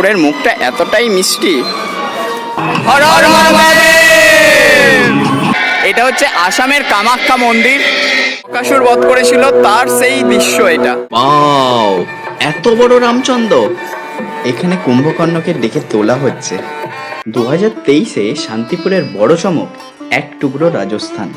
ঠাকুরের মুখটা এতটাই মিষ্টি। হর হর মহাদেব! এটা হচ্ছে আসামের কামাখ্যা মন্দির। কাসুর বধ করেছিল তার সেই দৃশ্য এটা। ওয়াও এত বড় রামচন্দ্র! এখানে কুম্ভকর্ণকে ডেকে তোলা হচ্ছে। দু হাজার তেইশে শান্তিপুরের বড় চমক এক টুকরো রাজস্থান।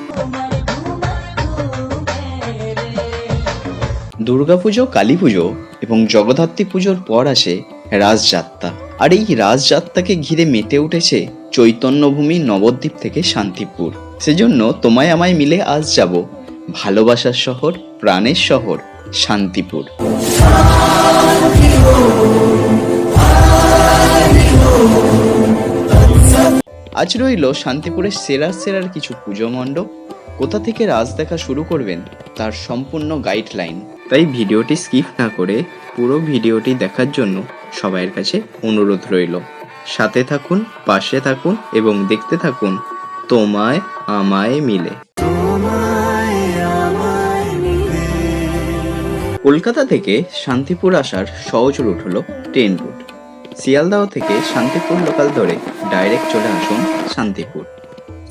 দুর্গাপুজো কালী পুজো এবং জগদ্ধাত্রী পুজোর পর আসে রাজযাত্রা। আর এই রাজযাত্রাকে ঘিরে মেতে উঠেছে চৈতন্যভূমি নবদ্বীপ থেকে শান্তিপুর। সেজন্য তোমায় আমায় মিলে আজ যাব ভালোবাসার শহর, প্রাণের শহর, শান্তিপুর। আজ রইল শান্তিপুরের সেরার সেরার কিছু পুজো মণ্ডপ। কোথা থেকে রাজ দেখা শুরু করবেন তার সম্পূর্ণ গাইডলাইন তাই ভিডিওটি স্কিপ না করে পুরো ভিডিওটি দেখার জন্য সবাইয়ের কাছে অনুরোধ রইল। সাথে থাকুন, পাশে থাকুন এবং দেখতে থাকুন তোমায় আমায় মিলে। কলকাতা থেকে শান্তিপুর আসার সহজ রুট হলো ট্রেন রুট। শিয়ালদাহ থেকে শান্তিপুর লোকাল ধরে ডাইরেক্ট চলে আসুন শান্তিপুর।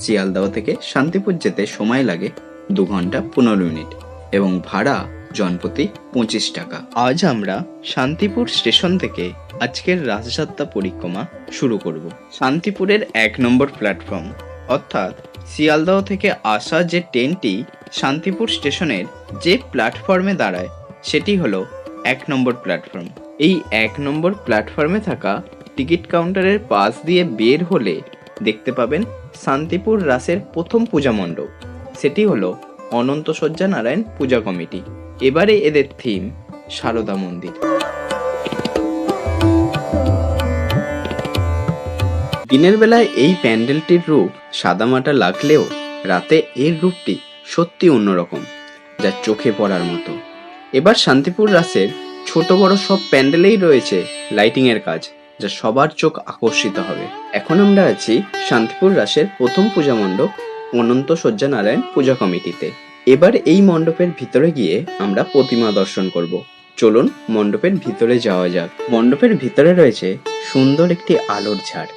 শিয়ালদাহ থেকে শান্তিপুর যেতে সময় লাগে দু ঘণ্টা পনেরো মিনিট এবং ভাড়া জনপ্রতি পঁচিশ টাকা। আজ আমরা শান্তিপুর স্টেশন থেকে আজকের রাজযাত্রা পরিক্রমা শুরু করব। শান্তিপুরের এক নম্বর প্ল্যাটফর্ম, অর্থাৎ শিয়ালদহ থেকে আসা যে ট্রেনটি শান্তিপুর স্টেশনের যে প্ল্যাটফর্মে দাঁড়ায়, সেটি হলো এক নম্বর প্ল্যাটফর্ম। এই এক নম্বর প্ল্যাটফর্মে থাকা টিকিট কাউন্টারের পাশ দিয়ে বের হলে দেখতে পাবেন শান্তিপুর রাসের প্রথম পূজা মণ্ডপ। সেটি হলো অনন্ত সজ্জা নারায়ণ পূজা কমিটি। এবারে এদের থিম সারদা মন্দির। দিনের বেলায় এই প্যান্ডেলটির রূপ সাদামাটা লাগলেও রাতে এর রূপটি সত্যি অন্যরকম, যা চোখে পড়ার মতো। এবার শান্তিপুর রাসের ছোট বড় সব প্যান্ডেলেই রয়েছে লাইটিং এর কাজ, যা সবার চোখ আকর্ষিত হবে। এখন আমরা আছি শান্তিপুর রাসের প্রথম পূজা মণ্ডপ অনন্ত সজ্জা নারায়ণ পূজা কমিটিতে। এবার এই মণ্ডপের ভিতরে গিয়ে আমরা প্রতিমা দর্শন করব। চলুন মণ্ডপের ভিতরে যাওয়া যাক। মণ্ডপের ভিতরে রয়েছে সুন্দর একটি আলোর ঝাড়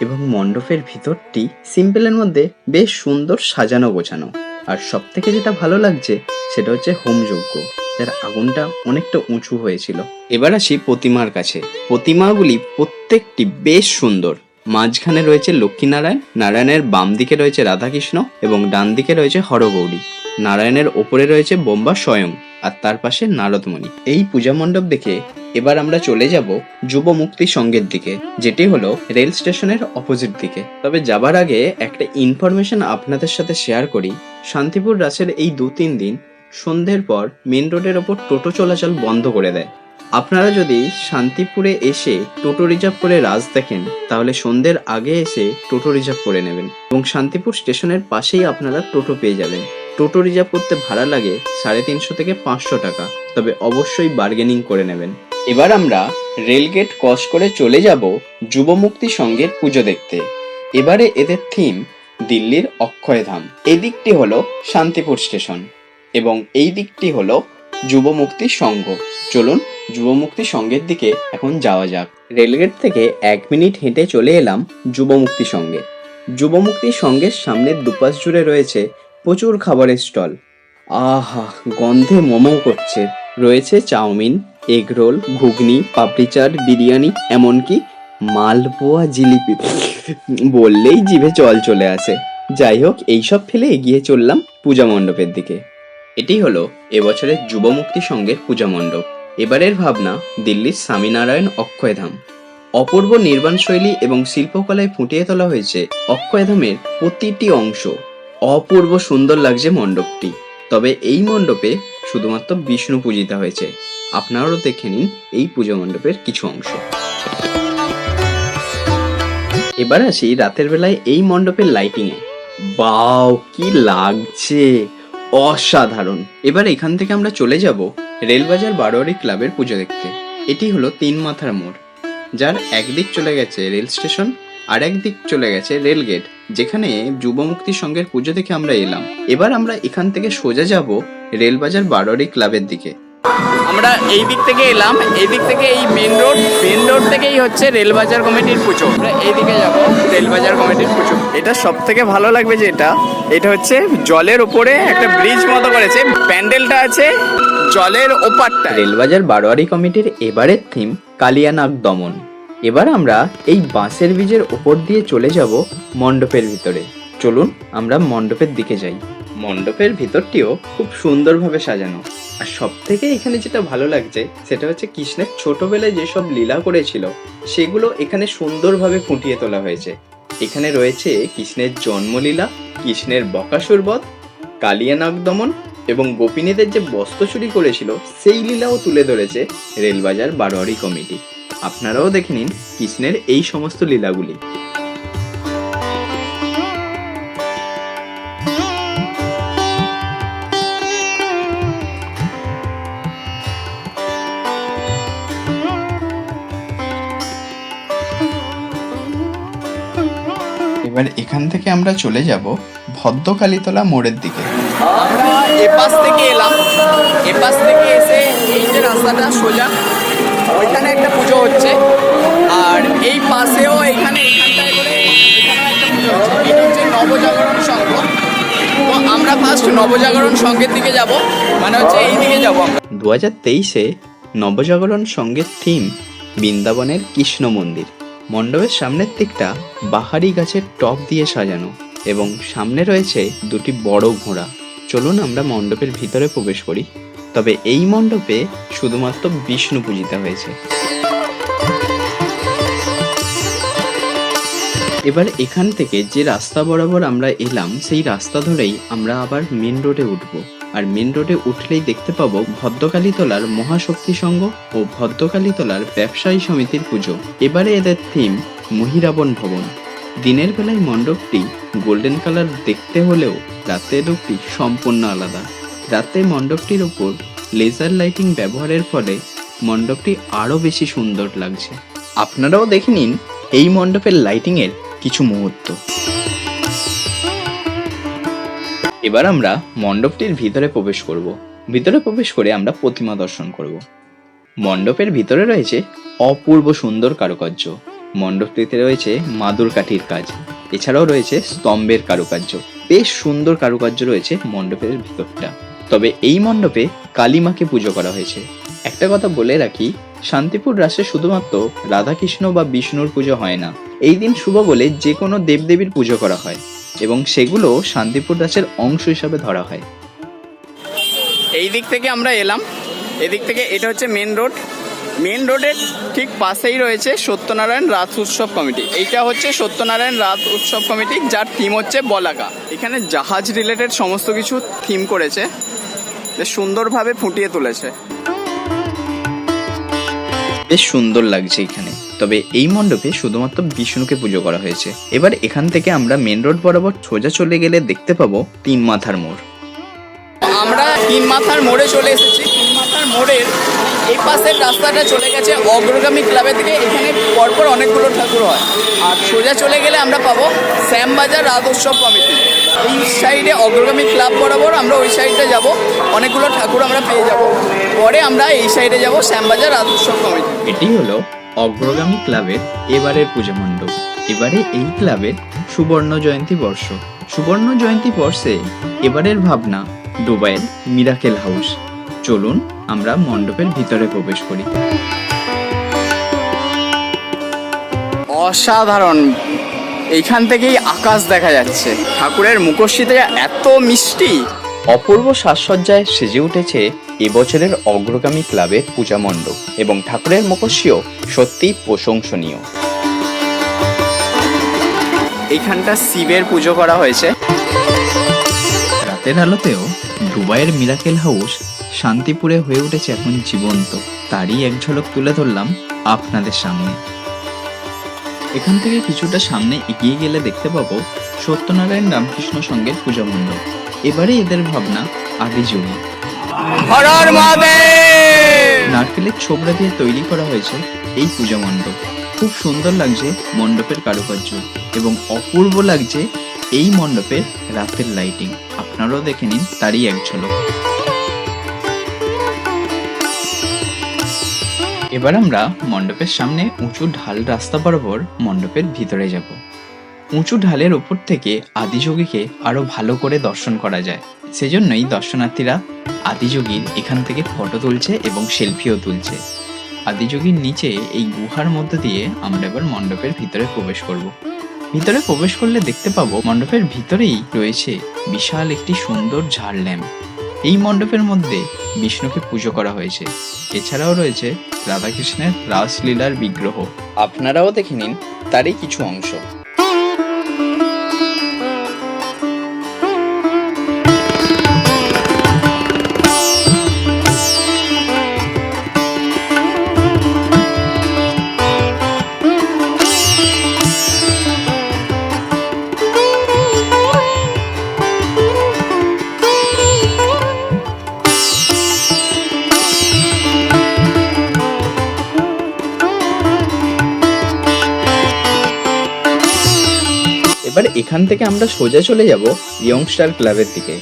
এবং মণ্ডপের ভিতরটি সিম্পলের মধ্যে বেশ সুন্দর সাজানো গোছানো। আর সব থেকে যেটা ভালো লাগছে সেটা হচ্ছে হোমযজ্ঞ যার আগুনটা অনেকটা উঁচু হয়েছিল। এবার আসি প্রতিমার কাছে। প্রতিমাগুলি প্রত্যেকটি বেশ সুন্দর। মাঝখানে রয়েছে লক্ষ্মীনারায়ণ, নারায়ণের বাম দিকে রয়েছে রাধাকৃষ্ণ এবং ডান দিকে রয়েছে হরগৌরী। নারায়ণের ওপরে রয়েছে বোম্বা স্বয়ং, আর তার পাশে নারদমণি। এই পূজা মণ্ডপ দেখে এবার আমরা চলে যাব যুব মুক্তি সঙ্গের দিকে, যেটি হলো রেল স্টেশনের অপোজিট দিকে। তবে যাবার আগে একটা ইনফরমেশন আপনাদের সাথে শেয়ার করি। শান্তিপুর রাসের এই দু তিন দিন সন্ধ্যের পর মেন রোডের ওপর টোটো চলাচল বন্ধ করে দেয়। আপনারা যদি শান্তিপুরে এসে টোটো রিজার্ভ করে রাজ দেখেন, তাহলে সন্ধ্যের আগে এসে টোটো রিজার্ভ করে নেবেন এবং শান্তিপুর স্টেশনের পাশেই আপনারা টোটো পেয়ে যাবেন। টোটো রিজার্ভ করতে ভাড়া লাগে সাড়ে তিনশো থেকে পাঁচশো টাকা, তবে অবশ্যই বার্গেনিং করে নেবেন। এবার আমরা রেলগেট ক্রস করে চলে যাব যুবমুক্তি সংঘের পুজো দেখতে। এবারে এদের থিম দিল্লির অক্ষয়ধাম। এই দিকটি হলো শান্তিপুর স্টেশন এবং এই দিকটি হলো যুবমুক্তি সংঘ। চলুন যুবমুক্তি সংঘের দিকে এখন যাওয়া যাক। রেলগেট থেকে এক মিনিট হেঁটে চলে এলাম যুবমুক্তি সংঘে যুবমুক্তি সংঘের সামনের দুপাশ জুড়ে রয়েছে প্রচুর খাবারের স্টল। আহা, গন্ধে মোমো করছে। রয়েছে চাউমিন, এগ রোল, ঘুগনি, পাপড়ি চাট, বিরিয়ানি, এমনকি মালপোয়া জিলিপি। বললেই জিভে জল চলে আসে। যাই হোক, এইসব ফেলে এগিয়ে চললাম পূজা মণ্ডপের দিকে। এটি হলো এবছরের যুবমুক্তি সংঘের পূজা মণ্ডপ। এবারের ভাবনা দিল্লির স্বামীনারায়ণ অক্ষয়ধাম। অপূর্ব নির্মাণ শৈলী এবং শিল্পকলায় ফুটিয়ে তোলা হয়েছে অক্ষয়ধামের প্রতিটি অংশ। অপূর্ব সুন্দর লাগছে মণ্ডপটি। তবে এই মণ্ডপে শুধুমাত্র বিষ্ণু পূজিতা হয়েছে। আপনারাও দেখে নিন এই পুজো মণ্ডপের কিছু অংশ। এবার আসি রাতের বেলায় এই মণ্ডপের লাইটিংয়ে বাও, কি লাগছে! অসাধারণ। এবার এখান থেকে আমরা চলে যাব রেলবাজার বারোয়ারি ক্লাবের পুজো দেখতে। এটি হলো তিন মাথার মোড়, যার একদিক চলে গেছে রেল স্টেশন আর একদিক চলে গেছে রেল গেট, যেখানে যুবমুক্তি সংঘের পুজো দেখে আমরা এলাম। এবার আমরা এখান থেকে সোজা যাব রেলবাজার বারোয়ারি ক্লাবের দিকে। আমরা এই দিক থেকে এলাম এই দিক থেকে এই মেন রোড মেন রোড থেকেই হচ্ছে রেলবাজার কমিটির পুজো। আমরা এই দিকে যাব রেলবাজার কমিটির পুজো। এটা সব থেকে ভালো লাগবে যে এটা এটা হচ্ছে জলের উপরে একটা ব্রিজ মতো করেছে। প্যান্ডেলটা আছে জলের ওপারটা রেলবাজার বারোয়ারি কমিটির এবারের থিম কালিয়ানাগ দমন। এবার আমরা এই বাঁশের বীজের ওপর দিয়ে চলে যাব মণ্ডপের ভিতরে। চলুন আমরা মণ্ডপের দিকে যাই। মণ্ডপের ভিতরটিও খুব সুন্দরভাবে সাজানো। আর সব থেকে এখানে যেটা ভালো লাগছে, সেটা হচ্ছে কৃষ্ণের ছোটবেলায় যেসব লীলা করেছিল, সেগুলো এখানে সুন্দরভাবে ফুটিয়ে তোলা হয়েছে। এখানে রয়েছে কৃষ্ণের জন্মলীলা, কৃষ্ণের বকাসুর বধ কালিয়ানাগ দমন এবং গোপিনীদের যে বস্ত্র চুরি করেছিল, সেই লীলাও তুলে ধরেছে রেলবাজার বারোয়ারি কমিটি। আপনারাও দেখে নিন কৃষ্ণের এই সমস্ত লীলাগুলি। এবার এখান থেকে আমরা চলে যাব ভদ্রকালীতলা মোড়ের দিকে। আমরা এপাশ থেকে এলাম। এপাশ থেকে এসে এই যে রাস্তাটা সোজা ওইখানে একটা পুজো হচ্ছে। আর এই পাশেও এখানে এখানটায় করে এখানেও একটা পুজো হচ্ছে। এটা হচ্ছে নবজাগরণ সংঘ। তো আমরা ফার্স্ট নবজাগরণ সংঘের দিকে যাব। মানে হচ্ছে এই দিকে যাব আমরা। দু হাজার তেইশে নবজাগরণ সঙ্গের থিম বৃন্দাবনের কৃষ্ণ মন্দির। মণ্ডপের সামনের দিকটা বাহারি গাছের টপ দিয়ে সাজানো এবং সামনে রয়েছে দুটি বড় ঘোড়া। চলুন আমরা মণ্ডপের ভিতরে প্রবেশ করি। তবে এই মণ্ডপে শুধুমাত্র বিষ্ণু পূজিত হয়েছে। এবার এখান থেকে যে রাস্তা বরাবর আমরা এলাম, সেই রাস্তা ধরেই আমরা আবার মেন রোডে উঠবো। আর মেন রোডে উঠলেই দেখতে পাবো ভদ্রকালীতলার মহাশক্তি সংঘ ও ভদ্রকালীতলার ব্যবসায়ী সমিতির পুজো। এবারে এদের থিম মহিরাবণ ভবন। দিনের বেলায় মণ্ডপটি গোল্ডেন কালার দেখতে হলেও রাতের রূপটি সম্পূর্ণ আলাদা। রাতে মণ্ডপটির ওপর লেজার লাইটিং ব্যবহারের ফলে মণ্ডপটি আরও বেশি সুন্দর লাগছে। আপনারাও দেখে নিন এই মণ্ডপের লাইটিংয়ের কিছু মুহূর্ত। এবার আমরা মণ্ডপটির ভিতরে প্রবেশ করব। ভিতরে প্রবেশ করে আমরা প্রতিমা দর্শন করব। মণ্ডপের ভিতরে রয়েছে অপূর্ব সুন্দর কারুকার্য। মণ্ডপটিতে রয়েছে মাদুর কাঠির কাজ। এছাড়াও রয়েছে স্তম্ভের কারুকার্য। বেশ সুন্দর কারুকার্য রয়েছে মণ্ডপের ভিতরটা। তবে এই মণ্ডপে কালীমাকে পুজো করা হয়েছে। একটা কথা বলে রাখি, শান্তিপুর রাসে শুধুমাত্র রাধাকৃষ্ণ বা বিষ্ণুর পুজো হয় না। এই দিন শুভ বলে যে কোনো দেবদেবীর পুজো করা হয় এবং সেগুলো শান্তিপুর দাসের অংশ হিসাবে ধরা হয়। এই দিক থেকে আমরা এলাম। এদিক থেকে এটা হচ্ছে মেন রোড মেন রোডের ঠিক পাশেই রয়েছে সত্যনারায়ণ রাত উৎসব কমিটি। এইটা হচ্ছে সত্যনারায়ণ রাত উৎসব কমিটি, যার থিম হচ্ছে বলাকা। এখানে জাহাজ রিলেটেড সমস্ত কিছু থিম করেছে। সুন্দরভাবে ফুটিয়ে তুলেছে। বেশ সুন্দর লাগছে এখানে। তবে এই মণ্ডপে শুধুমাত্র বিষ্ণুকে পুজো করা হয়েছে। এবার এখান থেকে আমরা মেন রোড বরাবর সোজা চলে গেলে দেখতে পাবো তিন মাথার মোড়। আমরা তিন মাথার মোড়ে চলে এসেছি। তিন মাথার মোড়ের এই পাশের রাস্তাটা চলে গেছে অগ্রগামী ক্লাবের দিকে। এখানে পরপর অনেকগুলো ঠাকুর হয়। আর সোজা চলে গেলে আমরা পাবো শ্যামবাজার রাজ উৎসব কমিটি। এই সাইডে অগ্রগামী ক্লাব বরাবর আমরা ওই সাইডে যাব। অনেকগুলো ঠাকুর আমরা পেয়ে যাব। পরে আমরা এই সাইডে যাব শ্যামবাজার উৎসব কমিটি। এটি হলো অগ্রগামী ক্লাবের এবারের পুজো মণ্ডপ। এবারে এই ক্লাবের সুবর্ণ জয়ন্তী বর্ষ। সুবর্ণ জয়ন্তী বর্ষে এবারের ভাবনা দুবাইয়ের মিরাকেল হাউস। চলুন আমরা মণ্ডপের ভিতরে প্রবেশ করি। অসাধারণ এইখান থেকেই আকাশ দেখা যাচ্ছে। ঠাকুরের মুখশ্রীতে এত মিষ্টি। অপূর্ব সাজসজ্জায় সেজে উঠেছে এবছরের অগ্রগামী ক্লাবের পূজা মণ্ডপ এবং ঠাকুরের মুখস্যও সত্যিই প্রশংসনীয়। এইখানটা শিবের পুজো করা হয়েছে। রাতের আলোতেও দুবাইয়ের মিরাকেল হাউস শান্তিপুরে হয়ে উঠেছে এখন জীবন্ত। তারই এক ঝলক তুলে ধরলাম আপনাদের সামনে। এখান থেকে কিছুটা সামনে এগিয়ে গেলে দেখতে পাবো সত্যনারায়ণ রামকৃষ্ণ সঙ্গের পূজা মণ্ডপ। এবারে এদের ভাবনা আগে জমি নারকেলের ছোবড়া দিয়ে তৈরি করা হয়েছে এই পূজা মণ্ডপ। খুব সুন্দর লাগছে মণ্ডপের কারুকার্য এবং অপূর্ব লাগছে এই মণ্ডপের রাতের লাইটিং আপনারাও দেখে নিন তারই এক ঝলক। এবার আমরা মণ্ডপের সামনে উঁচু ঢাল রাস্তা বরাবর মণ্ডপের ভিতরে যাব। উঁচু ঢালের ওপর থেকে আদিযোগীকে আরও ভালো করে দর্শন করা যায়। সেজন্যই দর্শনার্থীরা আদিযোগীর এখান থেকে ফটো তুলছে এবং সেলফিও তুলছে। আদিযোগীর নিচে এই গুহার মধ্য দিয়ে আমরা এবার মণ্ডপের ভিতরে প্রবেশ করব। ভিতরে প্রবেশ করলে দেখতে পাবো মণ্ডপের ভিতরেই রয়েছে বিশাল একটি সুন্দর ঝাড় ল্যাম্প। এই মণ্ডপের মধ্যে বিষ্ণুকে পুজো করা হয়েছে। এছাড়াও রয়েছে রাধাকৃষ্ণের রাসলীলার বিগ্রহ। আপনারাও দেখে নিন তারই কিছু অংশ। এবার এখান থেকে আমরা সোজা চলে যাব ইয়ংস্টার ক্লাবের দিকে।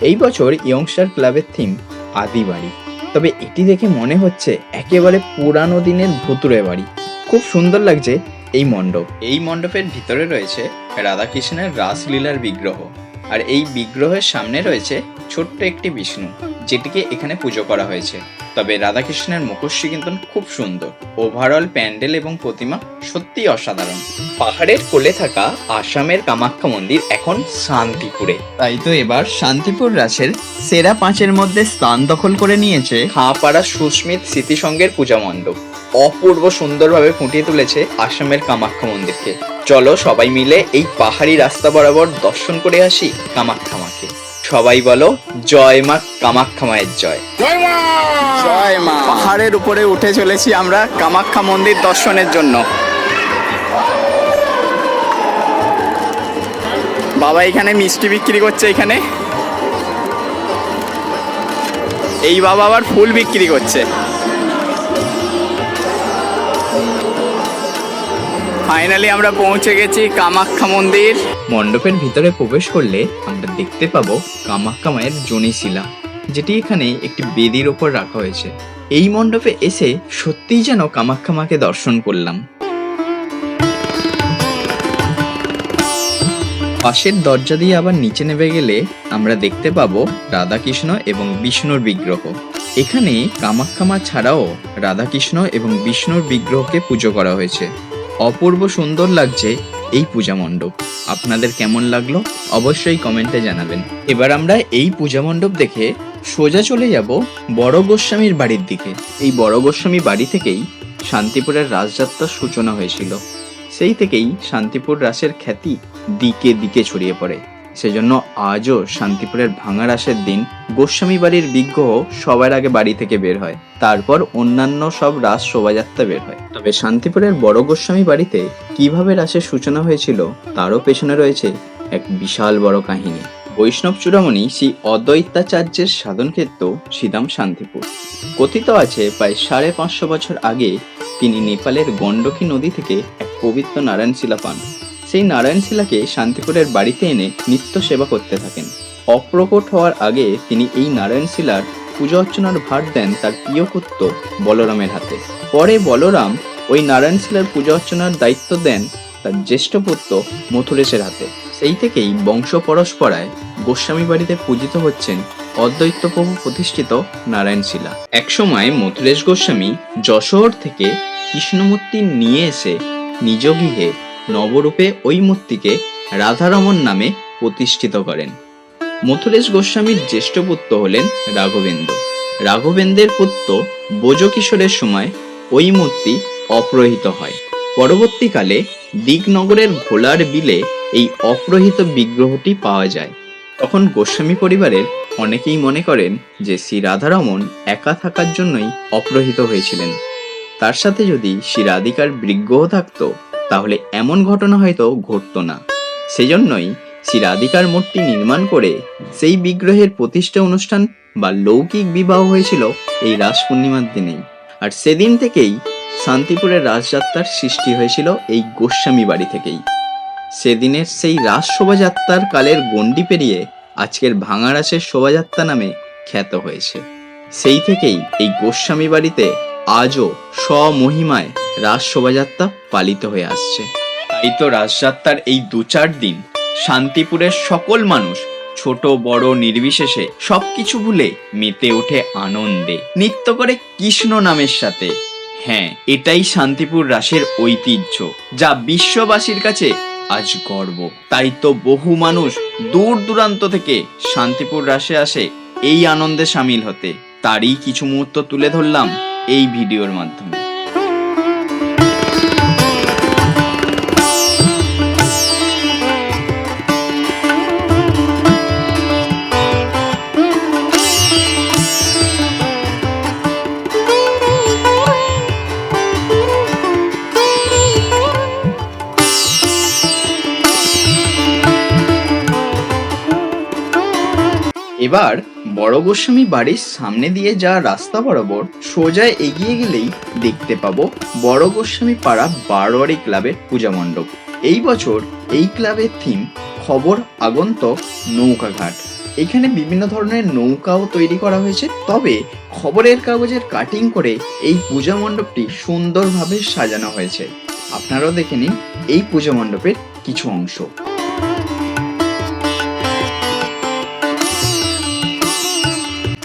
এই বছর ইয়ংস্টার ক্লাবের থিম আদি বাড়ি। তবে এটি দেখে মনে হচ্ছে একেবারে পুরানো দিনের ভুতুরে বাড়ি। খুব সুন্দর লাগছে এই মণ্ডপ। এই মণ্ডপের ভিতরে রয়েছে রাধাকৃষ্ণের রাসলীলার বিগ্রহ। আর এই বিগ্রহের সামনে রয়েছে ছোট্ট একটি বিষ্ণু যেটিকে এখানে পুজো করা হয়েছে। তবে রাধাকৃষ্ণের মুখশ্রী কিন্তু খুব সুন্দর। ওভারঅল প্যান্ডেল এবং প্রতিমা সত্যিই অসাধারণ। পাহাড়ের কোলে থাকা আসামের কামাখ্যা মন্দির এখন শান্তিপুরে। তাই তো এবার শান্তিপুর রাসের সেরা পাঁচের মধ্যে স্থান দখল করে নিয়েছে হাঁপাড়া সুস্মিত স্মৃতিসংঘের পূজা মণ্ডপ। অপূর্ব সুন্দরভাবে ফুটিয়ে তুলেছে আসামের কামাখ্যা মন্দিরকে। চলো সবাই মিলে এই পাহাড়ি রাস্তা বরাবর দর্শন করে আসি কামাখ্যা মাকে। সবাই বলো জয় মা কামাখ্যা মায়ের জয়। জয় মা! পাহাড়ের উপরে উঠে চলেছি আমরা কামাখ্যা মন্দির দর্শনের জন্য। বাবা এখানে মিষ্টি বিক্রি করছে এখানে। এই বাবা আবার ফুল বিক্রি করছে। ফাইনালি আমরা পৌঁছে গেছি কামাখ্যা মন্দির। মণ্ডপের ভিতরে প্রবেশ করলে আমরা দেখতে পাবো কামাখ্যা মায়ের জনিশিলা যেটি এখানে একটি বেদির ওপর রাখা হয়েছে। এই মণ্ডপে এসে সত্যিই যেন কামাখ্যা মাকে দর্শন করলাম। পাশের দরজা দিয়ে আবার নিচে নেমে গেলে আমরা দেখতে পাবো রাধাকৃষ্ণ এবং বিষ্ণুর বিগ্রহ। এখানে কামাখ্যা মা ছাড়াও রাধাকৃষ্ণ এবং বিষ্ণুর বিগ্রহকে পুজো করা হয়েছে। অপূর্ব সুন্দর লাগছে এই পূজা মণ্ডপ। আপনাদের কেমন লাগল অবশ্যই কমেন্টে জানাবেন। এবার আমরা এই পূজা মণ্ডপ দেখে সোজা চলে যাব বড় গোস্বামীর বাড়ির দিকে। এই বড় গোস্বামী বাড়ি থেকেই শান্তিপুরের রাজযাত্রার সূচনা হয়েছিল। সেই থেকেই শান্তিপুর রাসের খ্যাতি দিকে দিকে ছড়িয়ে পড়ে। সেজন্য আজও শান্তিপুরের ভাঙা রাসের দিন গোস্বামী বাড়ির বিগ্রহ সবার আগে বাড়ি থেকে বের হয়। তারপর অন্যান্য সব রাস শোভাযাত্রা বের হয়। তবে শান্তিপুরের বড় গোস্বামী বাড়িতে কীভাবে রাসের সূচনা হয়েছিল, তারও পেছনে রয়েছে এক বিশাল বড় কাহিনী। বৈষ্ণব চূড়ামণি শ্রী অদ্বৈতাচার্যের সাধনক্ষেত্র শ্রীদাম শান্তিপুর। কথিত আছে, প্রায় সাড়ে পাঁচশো বছর আগে তিনি নেপালের গণ্ডকী নদী থেকে এক পবিত্র নারায়ণ শিলা পান। সেই নারায়ণ শিলাকে শান্তিপুরের বাড়িতে এনে নিত্য সেবা করতে থাকেন। অপ্রকট হওয়ার আগে তিনি এই নারায়ণ শিলার পূজা অর্চনার ভার দেন তার প্রিয় পুত্র বলরামের হাতে। পরে বলরাম ওই নারায়ণ শিলার পূজা অর্চনার দায়িত্ব দেন তার জ্যেষ্ঠ পুত্র মথুরেশের হাতে। সেই থেকেই বংশ পরস্পরায় গোস্বামী বাড়িতে পূজিত হচ্ছেন অদ্বৈত প্রভু প্রতিষ্ঠিত নারায়ণ শিলা। একসময় মথুরেশ গোস্বামী যশোর থেকে কৃষ্ণমূর্তি নিয়ে এসে নিজ গৃহে নবরূপে ওই মূর্তিকে রাধারমন নামে প্রতিষ্ঠিত করেন। মথুরেশ গোস্বামীর জ্যেষ্ঠ পুত্র হলেন রাঘবেন্দ্র। রাঘবেন্দ্রের পুত্র বোজকিশোরের সময় ওই মূর্তি অপরহিত হয়। পরবর্তীকালে দিগনগরের ঘোলার বিলে এই অপরহিত বিগ্রহটি পাওয়া যায়। তখন গোস্বামী পরিবারের অনেকেই মনে করেন যে শ্রী রাধারমন একা থাকার জন্যই অপ্রহিত হয়েছিলেন। তার সাথে যদি শ্রী রাধিকার বিগ্রহ থাকতো তাহলে এমন ঘটনা হয়তো ঘটতো না। সেজন্যই শ্রী রাধিকার মূর্তি নির্মাণ করে সেই বিগ্রহের প্রতিষ্ঠা অনুষ্ঠান বা লৌকিক বিবাহ হয়েছিল এই রাস পূর্ণিমার দিনেই। আর সেদিন থেকেই শান্তিপুরের রাসযাত্রার সৃষ্টি হয়েছিল এই গোস্বামী বাড়ি থেকেই। সেদিনের সেই রাস শোভাযাত্রার কালের গণ্ডি পেরিয়ে আজকের ভাঙা রাসের শোভাযাত্রা নামে খ্যাত হয়েছে। সেই থেকেই এই গোস্বামী বাড়িতে আজও স্বমহিমায় রাস শোভাযাত্রা পালিত হয়ে আসছে। তাই তো রাসযাত্রার এই দু চার দিন শান্তিপুরের সকল মানুষ ছোট, বড়, নির্বিশেষে সবকিছু ভুলে মেতে ওঠে আনন্দে। নৃত্য করে কৃষ্ণ নামের সাথে। হ্যাঁ এটাই শান্তিপুর রাসের ঐতিহ্য, যা বিশ্ববাসীর কাছে আজ গর্ব। তাই তো বহু মানুষ দূর দূরান্ত থেকে শান্তিপুর রাসে আসে এই আনন্দে সামিল হতে। তারই কিছু মুহূর্ত তুলে ধরলাম এই ভিডিওর মাধ্যমে। এবার বড় গোস্বামী বাড়ির সামনে দিয়ে যা রাস্তা বরাবর সোজা এগিয়ে গেলেই দেখতে পাবো বড় গোস্বামী পাড়া বারোয়ারি ক্লাবের পূজা মণ্ডপ। এই বছর এই ক্লাবের থিম খবর আগন্তক নৌকাঘাট। এখানে বিভিন্ন ধরনের নৌকাও তৈরি করা হয়েছে, তবে খবরের কাগজের কাটিং করে এই পূজা মণ্ডপটি সুন্দরভাবে সাজানো হয়েছে। আপনারাও দেখে নিন এই পূজা মণ্ডপের কিছু অংশ।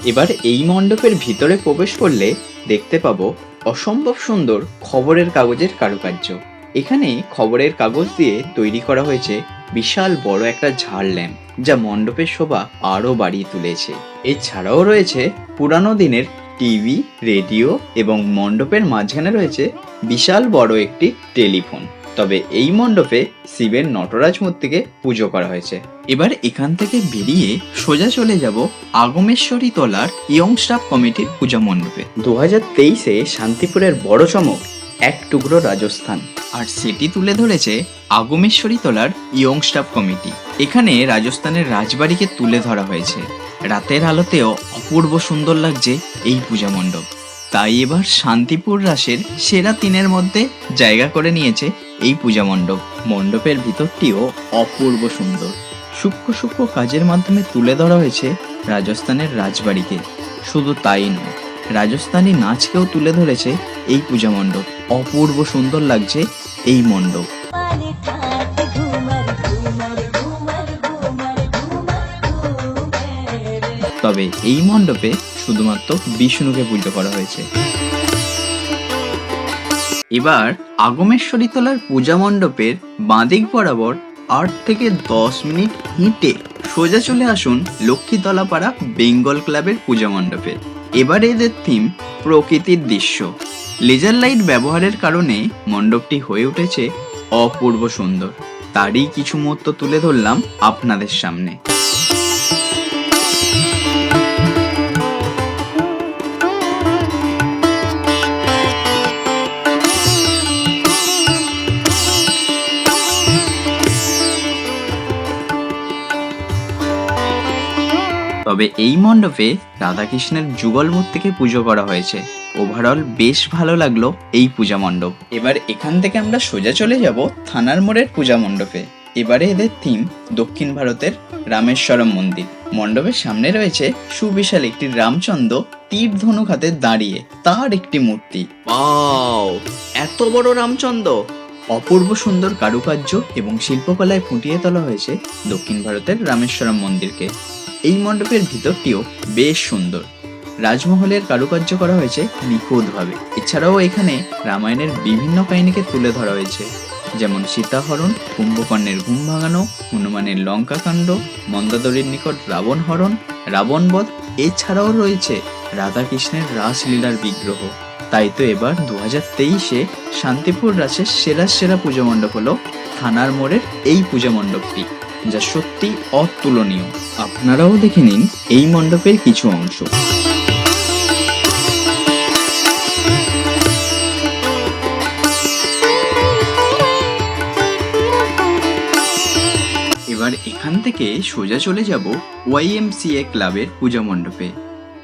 এবার এই মণ্ডপের ভিতরে প্রবেশ করলে দেখতে পাবো অসম্ভব সুন্দর খবরের কাগজের কারুকার্য। এখানে খবরের কাগজ দিয়ে তৈরি করা হয়েছে বিশাল বড় একটা ঝাড় ল্যাম্প, যা মণ্ডপের শোভা আরও বাড়িয়ে তুলেছে। এছাড়াও রয়েছে পুরানো দিনের টিভি, রেডিও এবং মণ্ডপের মাঝখানে রয়েছে বিশাল বড় একটি টেলিফোন। তবে এই মণ্ডপে শিবের নটরাজ মূর্তিকে পুজো করা হয়েছে। এবার এখান থেকে বেরিয়ে সোজা চলে যাব আগমেশ্বরী তলার ইয়ং স্টাফ কমিটির পূজা মণ্ডপে। দু হাজার তেইশে শান্তিপুরের বড় চমক, এক টুকরো রাজস্থান। আর সেটি তুলে ধরেছে আগমেশ্বরী তলার ইয়ং স্টাফ কমিটি। এখানে রাজস্থানের রাজবাড়িকে তুলে ধরা হয়েছে। রাতের আলোতেও অপূর্ব সুন্দর লাগছে এই পূজা মণ্ডপ। তাই এবার শান্তিপুর রাসের সেরা তিনের মধ্যে জায়গা করে নিয়েছে এই পূজা মণ্ডপ মণ্ডপের ভিতরটিও অপূর্ব সুন্দর। সূক্ষ্ম সূক্ষ্ম কাজের মাধ্যমে তুলে ধরা হয়েছে রাজস্থানের রাজবাড়িকে। শুধু তাই নয় রাজস্থানী নাচকেও তুলে ধরেছে এই পূজা মণ্ডপ। অপূর্ব সুন্দর লাগছে এই মণ্ডপ। তবে এই মণ্ডপে শুধুমাত্র বিষ্ণুকে পুজো করা হয়েছে। এবার আগমেশ্বরী তলার পূজা মণ্ডপের বাঁদিক বরাবর আট থেকে দশ মিনিট হেঁটে সোজা চলে আসুন লক্ষ্মীতলা পাড়া বেঙ্গল ক্লাবের পূজা মণ্ডপে। এবার এদের থিম প্রকৃতির দৃশ্য। লেজার লাইট ব্যবহারের কারণে মণ্ডপটি হয়ে উঠেছে অপূর্ব সুন্দর। তারই কিছু মুহূর্ত তুলে ধরলাম আপনাদের সামনে। তবে এই মণ্ডপে রাধাকৃষ্ণের যুগল মূর্তিকে পুজো করা হয়েছে। ওভারঅল বেশ ভালো লাগল এই পূজা মণ্ডপ। এবার এখান থেকে আমরা সোজা চলে যাব থানার মোড়ের পূজা মণ্ডপে। এবারে এদের থিম দক্ষিণ ভারতের রামেশ্বরম মন্দির। মণ্ডপের সামনে রয়েছে সুবিশাল একটি রামচন্দ্র তীর ধনুক হাতে দাঁড়িয়ে তার একটি মূর্তি। এত বড় রামচন্দ্র! অপূর্ব সুন্দর কারুকার্য এবং শিল্পকলায় ফুটিয়ে তোলা হয়েছে দক্ষিণ ভারতের রামেশ্বরম মন্দিরকে। এই মণ্ডপের ভিতরটিও বেশ সুন্দর। রাজমহলের কারুকার্য করা হয়েছে নিখুঁতভাবে। এছাড়াও এখানে রামায়ণের বিভিন্ন কাহিনীকে তুলে ধরা হয়েছে। যেমন সীতাহরণ, কুম্ভকর্ণের ঘুম ভাঙানো, হনুমানের লঙ্কাকাণ্ড, মন্দাদরীর নিকট রাবণ হরণ রাবণবধ এছাড়াও রয়েছে রাধাকৃষ্ণের রাসলীলার বিগ্রহ। তাই তো এবার দু হাজার তেইশে শান্তিপুর রাসের সেরা সেরা পুজো মণ্ডপ হলো থানার মোড়ের এই পূজা মণ্ডপটি। যা সত্যি অতুলনীয়। আপনারাও দেখে নিন এই মণ্ডপের কিছু অংশ। এবার এখান থেকে সোজা চলে যাব ওয়াইএমসিএ ক্লাবের পূজা মণ্ডপে।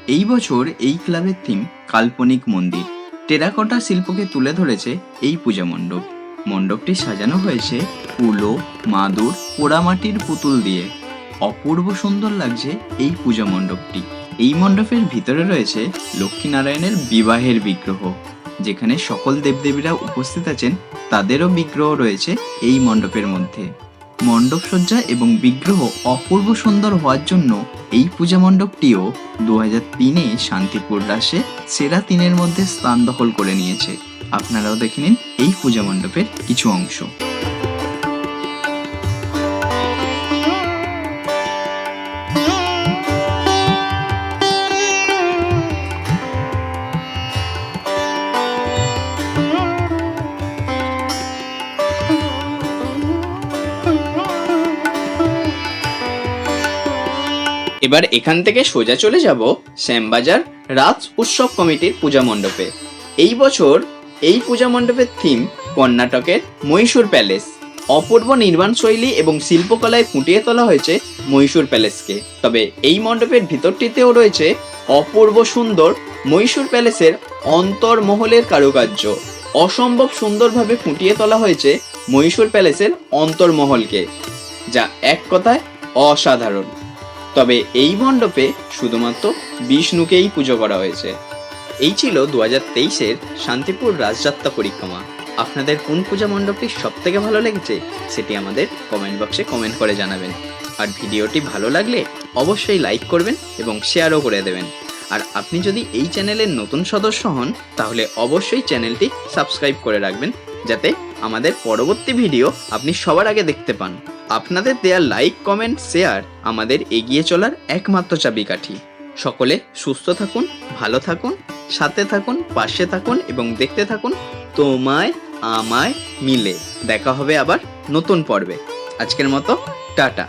এই বছর এই ক্লাবের থিম কাল্পনিক মন্দির। টেরাকোটা শিল্পকে তুলে ধরেছে এই পূজা মণ্ডপ। মণ্ডপটি সাজানো হয়েছে কুলো মাদুর, পোড়ামাটির পুতুল দিয়ে। অপূর্ব সুন্দর লাগছে এই পূজা মণ্ডপটি। এই মণ্ডপের ভিতরে রয়েছে লক্ষ্মীনারায়ণের বিবাহের বিগ্রহ। যেখানে সকল দেবদেবীরা উপস্থিত আছেন, তাদেরও বিগ্রহ রয়েছে এই মণ্ডপের মধ্যে। মণ্ডপ সজ্জা এবং বিগ্রহ অপূর্ব সুন্দর হওয়ার জন্য এই পূজা মণ্ডপটিও দু হাজার তিনে শান্তিপুর রাসে সেরা তিনের মধ্যে স্থান দখল করে নিয়েছে। আপনারাও দেখে নিন এই পূজা মণ্ডপের কিছু অংশ। এবার এখান থেকে সোজা চলে যাব শ্যামবাজার রাজ উৎসব কমিটির পূজা মণ্ডপে। এই বছর এই পূজা মণ্ডপের থিম কর্ণাটকের মহীশূর প্যালেস অপূর্ব নির্মাণ শৈলী এবং শিল্পকলায় ফুটিয়ে তোলা হয়েছে মহীশূর প্যালেসকে তবে এই মণ্ডপের ভিতরটিতেও রয়েছে অপূর্ব সুন্দর মহীশূর প্যালেসের অন্তর্মহলের কারুকার্য। অসম্ভব সুন্দরভাবে ফুটিয়ে তোলা হয়েছে মহীশূর প্যালেসের অন্তর্মহলকে যা এক কথায় অসাধারণ। তবে এই মণ্ডপে শুধুমাত্র বিষ্ণুকেই পুজো করা হয়েছে। এই ছিল দু হাজার তেইশের শান্তিপুর রাজযাত্রা পরিক্রমা। আপনাদের কোন পূজা মণ্ডপটি সব থেকে ভালো লেগেছে সেটি আমাদের কমেন্ট বক্সে কমেন্ট করে জানাবেন। আর ভিডিওটি ভালো লাগলে অবশ্যই লাইক করবেন এবং শেয়ারও করে দেবেন। আর আপনি যদি এই চ্যানেলের নতুন সদস্য হন, তাহলে অবশ্যই চ্যানেলটি সাবস্ক্রাইব করে রাখবেন, যাতে আমাদের পরবর্তী ভিডিও আপনি সবার আগে দেখতে পান। আপনাদের দেয়া লাইক কমেন্ট শেয়ার আমাদের এগিয়ে চলার একমাত্র চাবিকাঠি। সকলে সুস্থ থাকুন, ভালো থাকুন সাথে থাকুন, পাশে থাকুন এবং দেখতে থাকুন তোমায়, আমায় মিলে। দেখা হবে আবার নতুন পর্বে। আজকের মতো, টাটা।